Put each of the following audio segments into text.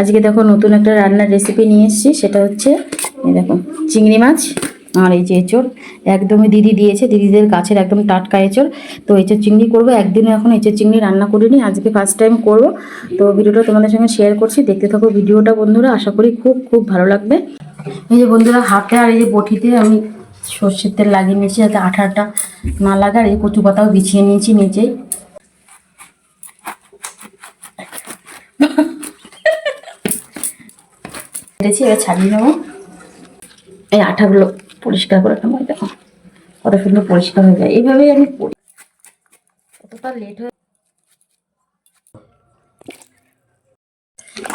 আজকে দেখো নতুন একটা রান্নার রেসিপি নিয়ে এসেছি, সেটা হচ্ছে দেখো, চিংড়ি মাছ আর এই যে এঁচড়। একদমই দিদি দিয়েছে, দিদিদের গাছের একদম টাটকা এঁচড়। তো এঁচড় চিংড়ি করব, একদিনও এখন এঁচড় চিংড়ি রান্না করিনি, আজকে ফার্স্ট টাইম করব। তো ভিডিওটা তোমাদের সঙ্গে শেয়ার করছি, দেখতে থাকো ভিডিওটা বন্ধুরা, আশা করি খুব খুব ভালো লাগবে। এই যে বন্ধুরা, হাতে আর এই যে বটিতে আমি সর্ষের তেল লাগিয়ে নিয়েছি, যাতে আঠাটা না লাগার, এই কচু পাতাও বিছিয়ে নিয়েছি নিচেই। কেটেছি এবার ছাড়িয়ে নেব। এই আঠাগুলো পরিষ্কার করে নেব দেখো। কত সুন্দর পরিষ্কার হয়ে যায়। এইভাবেই আমি করি কতটা লেট হয়ে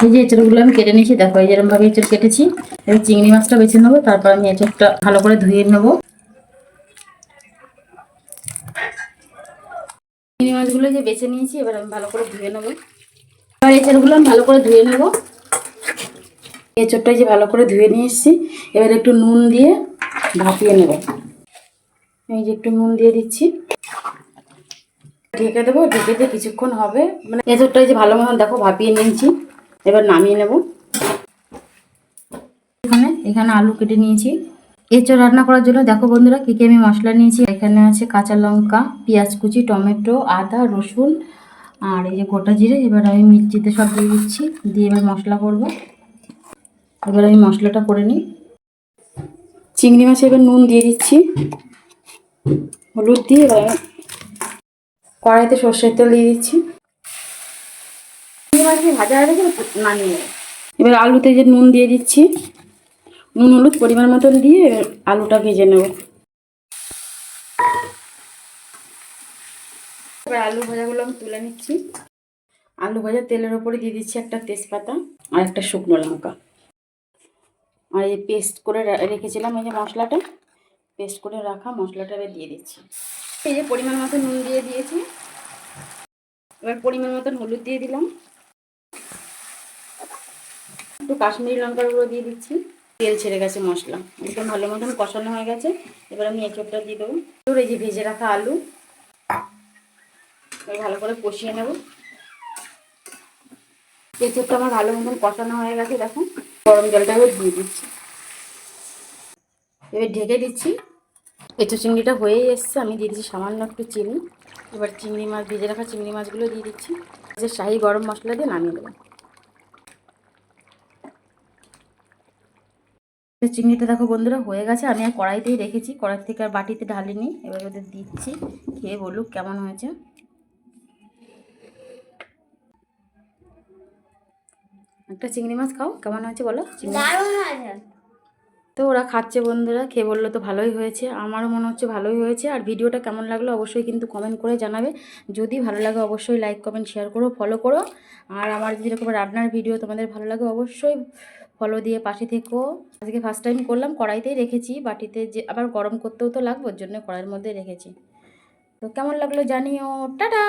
এই যে এঁচড়গুলো আমি কেটে নিয়েছি, দেখো, এই যেরকম ভাবে এঁচড় কেটেছি। এবার চিংড়ি মাছটা বেছে নেব, তারপর আমি এঁচড়টা ভালো করে ধুয়ে নেব। চিংড়ি মাছগুলো যে বেছে নিয়েছি, এবার আমি ভালো করে ধুয়ে নেব। এবার এঁচড়গুলো আমি ভালো করে ধুয়ে নেব। এঁচড়টা যে ভালো করে ধুয়ে নিয়ে এসেছি। এবার একটু নুন দিয়ে ভাপিয়ে নেব। এই যে একটু নুন দিয়ে দিচ্ছি। ঢেকে দেবো, ঢেকে দিয়ে কিছুক্ষণ হবে। মানে এঁচড়টা যে ভালো মতন দেখো ভাপিয়ে নিয়েছি। এবার নামিয়ে নেব। এখানে এখানে আলু কেটে নিয়েছি। এঁচড় রান্না করার জন্য দেখো বন্ধুরা কী কী আমি মশলা নিয়েছি। এখানে আছে কাঁচা লঙ্কা, পেঁয়াজ কুচি, টমেটো, আদা, রসুন, আর এই যে গোটা জিরে। এবার আমি মির্চিতে সব দিয়ে দিচ্ছি। দিয়ে এবার মশলা করব। এবার আমি মশলাটা করে নিই। চিংড়ি মাছে এবার নুন দিয়ে দিচ্ছি। হলুদ দিয়ে এবার কড়াইতে সর্ষের তেল দিয়ে দিচ্ছি। চিংড়ি মাছ ভাজা হয়ে গেছে নামিয়ে এবার আলুতে যে নুন দিয়ে দিচ্ছি, নুন হলুদ পরিমাণ মতন দিয়ে আলুটা ভেজে নেব। এবার আলু ভাজাগুলো আমি তুলে নিচ্ছি। আলু ভাজা তেলের ওপরে দিয়ে দিচ্ছি একটা তেজপাতা আর একটা শুকনো লঙ্কা। আর এই পেস্ট করে রেখেছিলাম এই যে মশলাটা। পেস্ট করে রাখা মশলাটা এবার দিয়ে দিচ্ছি। এই যে পরিমাণ মতো নুন দিয়ে দিয়েছি। এবার পরিমাণ মতন হলুদ দিয়ে দিলাম। একটু কাশ্মীরি লঙ্কার গুঁড়ো দিয়ে দিচ্ছি। তেল ছেড়ে গেছে মশলা। একদম ভালো মতন কষানো হয়ে গেছে। এবার আমি এঁচড়টা দিয়ে দেবো। এবার এই যে ভেজে রাখা আলু ভালো করে কষিয়ে নেব। এঁচড়টা আমার ভালো মতন কষানো হয়ে গেছে, দেখো। গরম জলটা এবার দিয়ে দিচ্ছি। এবার ঢেকে দিচ্ছি। এঁচো চিংড়িটা হয়েই এসছে আমি দিয়ে দিচ্ছি সামান্য একটু চিনি। এবার চিংড়ি মাছ ভেজে রাখা চিংড়ি মাছগুলো দিয়ে দিচ্ছি। যে শাহি গরম মশলা দিয়ে নামিয়ে দেবো। চিংড়িটা দেখো বন্ধুরা হয়ে গেছে। আমি আর কড়াইতেই রেখেছি কড়াই থেকে আর বাটিতে ঢালিনি। এবার ওদের দিচ্ছি খেয়ে বলুক কেমন হয়েছে। একটা চিংড়ি মাছ খাও। কেমন হয়েছে বলো? তো ওরা খাচ্ছে বন্ধুরা খেয়ে বলল তো ভালোই হয়েছে। আমারও মনে হচ্ছে ভালোই হয়েছে। আর ভিডিওটা কেমন লাগল অবশ্যই কিন্তু কমেন্ট করে জানাবে। যদি ভালো লাগে অবশ্যই লাইক কমেন্ট শেয়ার করো ফলো করো। আর আমার যদি এরকম রান্নার ভিডিও তোমাদের ভালো লাগে অবশ্যই ফলো দিয়ে পাশে থেকো। আজকে ফার্স্ট টাইম করলাম কড়াইতেই রেখেছি বাটিতে যে আবার গরম করতেও তো লাগবে ওর জন্য কড়াইয়ের মধ্যে রেখেছি। তো কেমন লাগল জানিও। টাটা!